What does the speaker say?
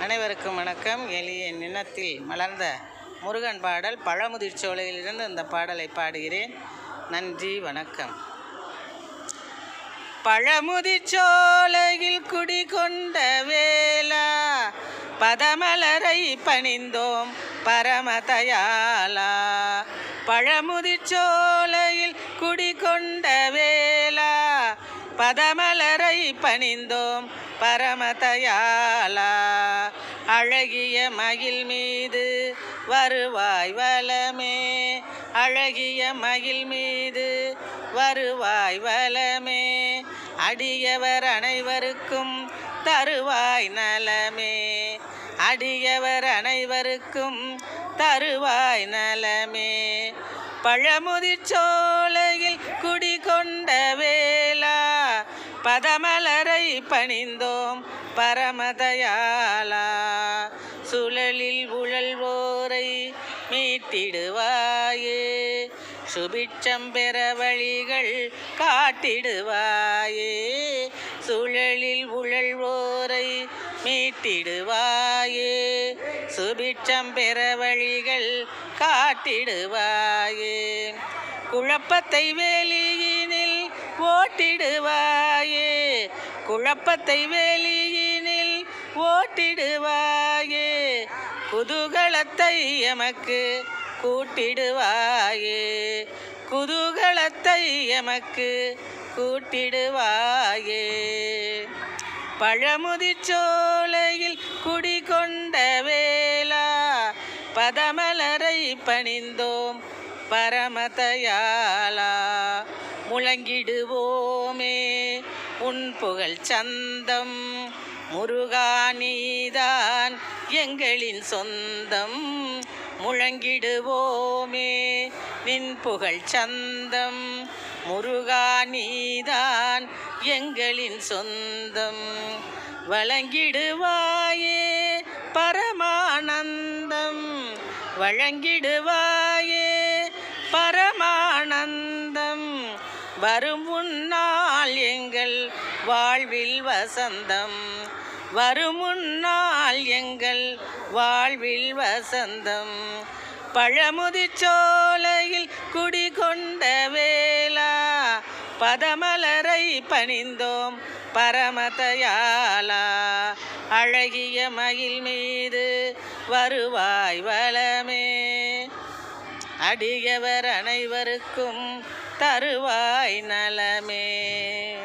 அனைவருக்கும் வணக்கம். எளிய நினத்தில் மலர்ந்த முருகன் பாடல் பழமுதிர்ச்சோலையிலிருந்து இந்த பாடலை பாடுகிறேன். நன்றி வணக்கம். பழமுதிர்ச்சோலையில் குடிகொண்ட வேளா பதமலரை பணிந்தோம் பரமதயாலா பழமுதிர்ச்சோலையில் குடிகொண்ட வேளா பதமலரை பணிந்தோம் பரமதயாலா அழகிய மகிழ் மீது வருவாய் வலமே அழகிய மகிழ் மீது வருவாய் வலமே அடியவர் அனைவருக்கும் தருவாய் நலமே. அடியவர் அனைவருக்கும் தருவாய் நலமே. பழமுதிர் சோலையில் குடிகொண்ட வேளா பதமலரை பணிந்தோம் பரமதயாலா வாழ்வோரை மீட்டிடுவாயே. சுபிட்சம் பெற வழிகள் காட்டிடுவாயே. சுழலில் உழல்வோரை மீட்டிடுவாயே. சுபிட்சம் பெற வழிகள் காட்டிடுவாயே. குழப்பத்தை வேலியினில் ஓட்டிடுவாயே. குழப்பத்தை வேலியினில் ஓட்டிடுவாயே. குதூகலத்தை எமக்கு கூட்டிடுவாயே. குதூகலத்தை எமக்கு கூட்டிடுவாயே. பழமுதிர் சோலையில் குடிகொண்ட வேளா பதமலரை பணிந்தோம் பரமதயாலா முழங்கிடுவோமே. உன் புகழ் சந்தம் முருகா நீதான் எங்களின் சொந்தம். முழங்கிடுவோமே நின் புகழ் சந்தம் முருகா நீதான் எங்களின் சொந்தம். வழங்கிடுவாயே பரமானந்தம் வழங்கிடுவாயே பரமானந்தம். வரும் வாழ்வில் வசந்தம் வருமுன்னால் எங்கள் வாழ்வில் வசந்தம். பழமுதிச்சோலையில் குடிகொண்ட வேளா பதமலரை பணிந்தோம் பரமதயாலா அழகிய மயில் மீது வருவாய் வளமே. அடியவர் அனைவருக்கும் தருவாய் நலமே.